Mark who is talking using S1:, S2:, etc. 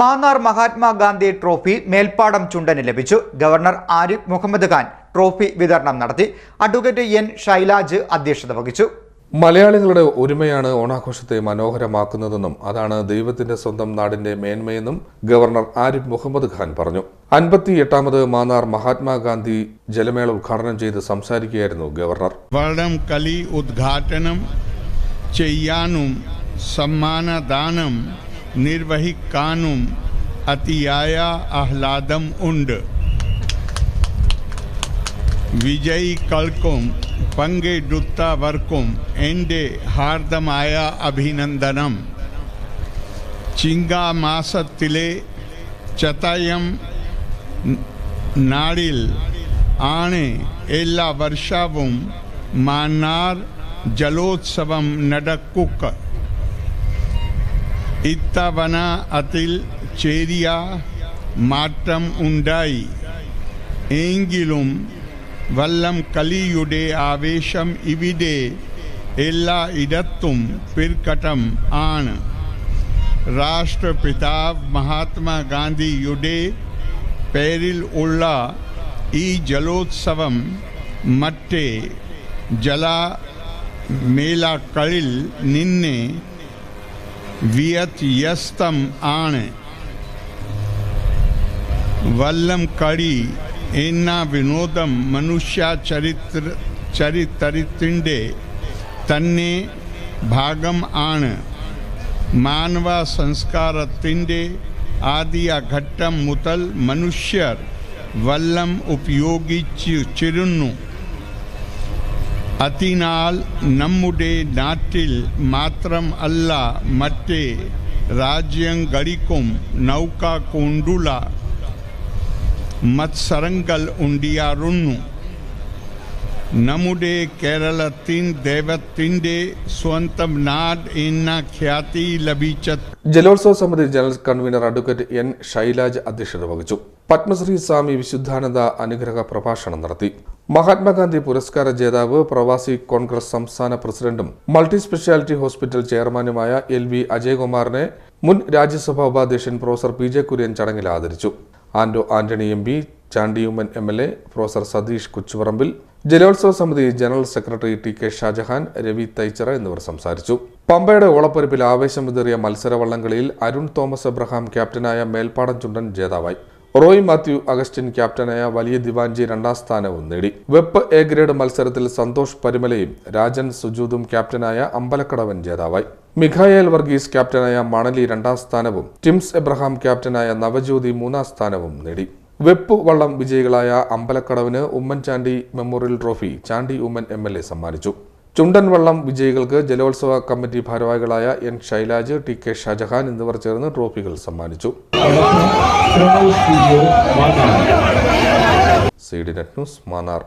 S1: Mannar Mahatma Gandhi trophy Melpadam ചുണ്ടന് ലഭിച്ചു. Governor Arif Muhammad Khan trophy വിതരണം നടത്തി. അഡ്വക്കേറ്റ് എൻ ഷൈലാജ് അധ്യക്ഷത വഹിച്ചു.
S2: മലയാളികളുടെ ഒരുമയാണ് ഓണാഘോഷത്തെ മനോഹരമാക്കുന്നതെന്നും അതാണ് ദൈവത്തിന്റെ സ്വന്തം നാടിന്റെ മേന്മയെന്നും ഗവർണർ ആരിഫ് മുഹമ്മദ് ഖാൻ പറഞ്ഞു. അൻപത്തി എട്ടാമത് മാന്നാർ മഹാത്മാഗാന്ധി ജലമേള ഉദ്ഘാടനം ചെയ്ത് സംസാരിക്കുകയായിരുന്നു ഗവർണർ.
S3: വർണം കലി ഉദ്ഘാടനം ചെയ്യാനും സമ്മാനദാനം നിർവഹിക്കാനും അതിയായ ആഹ്ലാദം ഉണ്ട്. വിജയികൾക്കും പങ്കെടുത്തവർക്കും എന്റെ ഹാർദമായ അഭിനന്ദനം. ചിങ്ങമാസത്തിലെ ചതയം നാടിൽ ആണ് എല്ലാ വർഷവും മാന്നാർ ജലോത്സവം നടക്കുക. ഇത്തവണ അതിൽ ചെറിയ മാറ്റം ഉണ്ടായി. എങ്കിലും വല്ലം കലിയുടെ ആവേശം ഇവിടെ എല്ലാ ഇടത്തും പിർക്കട്ടം ആണ്. രാഷ്ട്രപിതാവ് മഹാത്മാഗാന്ധിയുടെ പേരിൽ ഉള്ള ഈ ജലോത്സവം മറ്റേ ജലമേളകളിൽ നിന്ന് വ്യത്യസ്തം ആണ്. വല്ലം കളി എന്ന വിനോദം മനുഷ്യ ചരിത്ര ചരിത്രത്തിന്റെ തന്നെ ഭാഗം ആണ്. മാനവ സംസ്കാരത്തിന്റെ ആദ്യ ഘട്ടം മുതൽ മനുഷ്യർ വല്ലം ഉപയോഗിച്ചിരുന്നു അതിനാൽ നമ്മുടെ നാട്ടിൽ മാത്രം അല്ല മറ്റേ രാജ്യങ്ങളിക്കും നൗക കൊണ്ടുള്ള മത്സരങ്ങൾ ഉണ്ടായിരുന്നു നമ്മുടെ കേരളത്തിൻ ദൈവത്തിന്റെ സ്വന്തം നാട് എന്ന ഖ്യാതി ലഭിച്ച
S2: ജലോത്സവ സമിതി general convener advocate N. Shailaj അധ്യക്ഷത വഹിച്ചു. പത്മശ്രീ സ്വാമി വിശുദ്ധാനന്ദ അനുഗ്രഹ പ്രഭാഷണം നടത്തി. മഹാത്മാഗാന്ധി പുരസ്കാര ജേതാവ് പ്രവാസി കോൺഗ്രസ് സംസ്ഥാന പ്രസിഡന്റും മൾട്ടി സ്പെഷ്യാലിറ്റി ഹോസ്പിറ്റൽ ചെയർമാനുമായ എൽ വി അജയകുമാറിനെ മുൻ രാജ്യസഭാ ഉപാധ്യക്ഷൻ പ്രൊഫസർ പി ജെ കുര്യൻ ചടങ്ങിൽ ആദരിച്ചു. Anto Antony M P Chandy Oommen M L A professor Satheesh Kochuparambil ജലോത്സവ സമിതി general secretary T K Shajahan Ravi Thaichira എന്നിവർ സംസാരിച്ചു. പമ്പയുടെ ഓളപ്പരപ്പിൽ ആവേശം വിതറിയ മത്സര വള്ളംകളിയിൽ അരുൺ തോമസ് എബ്രഹാം ക്യാപ്റ്റനായ മേൽപ്പാടം ചുണ്ടൻ ജേതാവായി. റോയ് മാത്യു അഗസ്റ്റിൻ ക്യാപ്റ്റനായ വലിയ ദിവാൻജി രണ്ടാം സ്ഥാനവും നേടി. വെപ്പ് എ ഗ്രേഡ് മത്സരത്തിൽ സന്തോഷ് പരിമലയും രാജൻ സുജൂതും ക്യാപ്റ്റനായ അമ്പലക്കടവൻ ജേതാവായി. മിഖായേൽ വർഗീസ് ക്യാപ്റ്റനായ മണലി രണ്ടാം സ്ഥാനവും ടിംസ് എബ്രഹാം ക്യാപ്റ്റനായ നവജ്യോതി മൂന്നാം സ്ഥാനവും നേടി. വെപ്പ് വള്ളം വിജയികളായ അമ്പലക്കടവിന് Oommen Chandy memorial trophy Chandy Oommen M L A സമ്മാനിച്ചു. ചുണ്ടൻ വള്ളം വിജയികൾക്ക് ജലോത്സവ കമ്മിറ്റി ഭാരവാഹികളായ N Shailaj T K Shajahan എന്നിവർ ചേർന്ന് ട്രോഫികൾ സമ്മാനിച്ചു. CD net news Mannar.